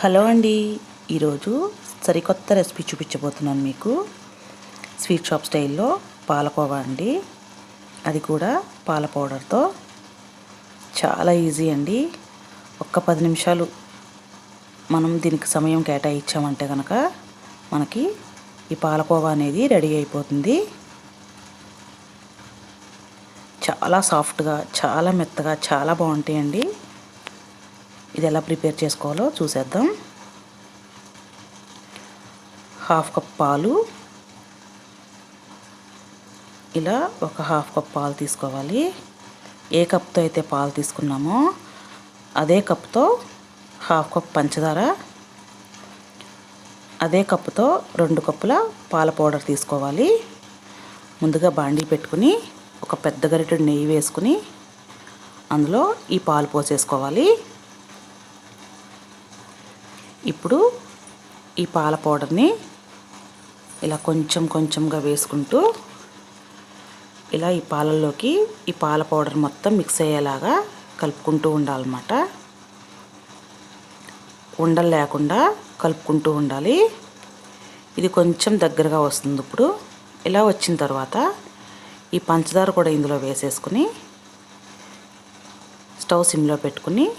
Hello అండి. ఈరోజు సరికొత్త రెసిపీ చూపించబోతున్నాను మీకు. స్వీట్ షాప్ స్టైల్లో పాలకోవా అండి. అది కూడా పాల పౌడర్తో. చాలా ఈజీ అండి. ఒక్క పది నిమిషాలు మనం దీనికి సమయం కేటాయించామంటే కనుక మనకి ఈ పాలకోవా అనేది రెడీ అయిపోతుంది. చాలా సాఫ్ట్గా చాలా మెత్తగా చాలా బాగుంటాయండి. ఇది ఎలా ప్రిపేర్ చేసుకోవాలో చూసేద్దాం. హాఫ్ కప్ పాలు. ఇలా ఒక హాఫ్ కప్ పాలు తీసుకోవాలి. ఏ కప్తో అయితే పాలు తీసుకున్నామో అదే కప్తో హాఫ్ కప్ పంచదార. అదే కప్పుతో రెండు కప్పుల పాల పౌడర్ తీసుకోవాలి. ముందుగా బాండీ పెట్టుకుని ఒక పెద్ద గరిటెడు నెయ్యి వేసుకుని అందులో ఈ పాలు పోసేసుకోవాలి. ఇప్పుడు ఈ పాల పౌడర్ని ఇలా కొంచెం కొంచెంగా వేసుకుంటూ ఇలా ఈ పాలల్లోకి ఈ పాల పౌడర్ మొత్తం మిక్స్ అయ్యేలాగా కలుపుకుంటూ ఉండాలన్నమాట. ఉండలు లేకుండా కలుపుకుంటూ ఉండాలి. ఇది కొంచెం దగ్గరగా వస్తుంది ఇప్పుడు. ఇలా వచ్చిన తర్వాత ఈ పంచదార కూడా ఇందులో వేసేసుకుని స్టవ్ సిమ్లో పెట్టుకుని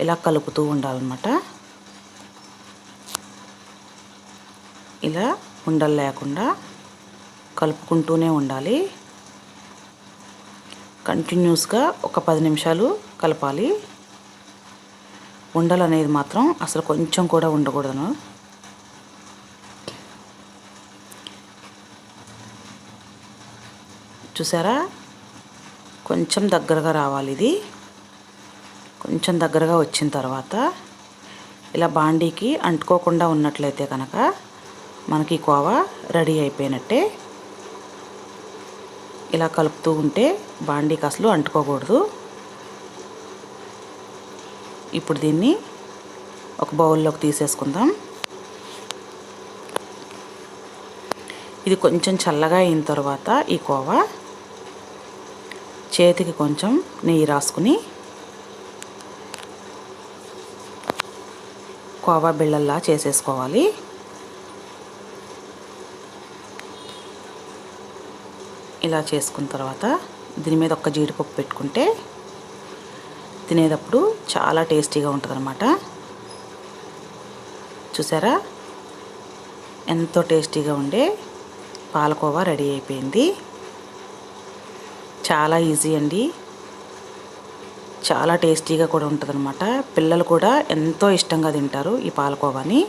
ఇలా కలుపుతూ ఉండాలన్నమాట. ఇలా ఉండలు లేకుండా కలుపుకుంటూనే ఉండాలి. కంటిన్యూస్గా ఒక పది నిమిషాలు కలపాలి. ఉండలు అనేది మాత్రం అసలు కొంచెం కూడా ఉండకూడదు. చూసారా? కొంచెం దగ్గరగా రావాలి ఇది. కొంచెం దగ్గరగా వచ్చిన తర్వాత ఇలా బాండీకి అంటుకోకుండా ఉన్నట్లయితే కనుక మనకి కోవా రెడీ అయిపోయినట్టే. ఇలా కలుపుతూ ఉంటే బాండీకి అసలు అంటుకోకూడదు. ఇప్పుడు దీన్ని ఒక బౌల్లోకి తీసేసుకుందాం. ఇది కొంచెం చల్లగా అయిన తర్వాత ఈ కోవా చేతికి కొంచెం నెయ్యి రాసుకుని కోవా బిళ్ళల్లా చేసేసుకోవాలి. ఇలా చేసుకున్న తర్వాత దీని మీద ఒక్క జీడిపప్పు పెట్టుకుంటే తినేటప్పుడు చాలా టేస్టీగా ఉంటుందన్నమాట. చూసారా? ఎంతో టేస్టీగా ఉండే పాలకోవా రెడీ అయిపోయింది. చాలా ఈజీ అండి. చాలా టేస్టీగా కూడా ఉంటుందన్నమాట. పిల్లలు కూడా ఎంతో ఇష్టంగా తింటారు ఈ పాలకోవాని.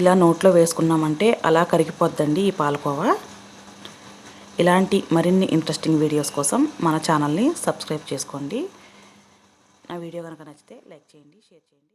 ఇలా నోట్లో వేసుకున్నామంటే అలా కరిగిపోద్దండి ఈ పాలకోవా. ఇలాంటి మరిన్ని ఇంట్రెస్టింగ్ వీడియోస్ కోసం మన ఛానల్ని సబ్స్క్రైబ్ చేసుకోండి. నా వీడియో కనుక నచ్చితే లైక్ చేయండి షేర్ చేయండి.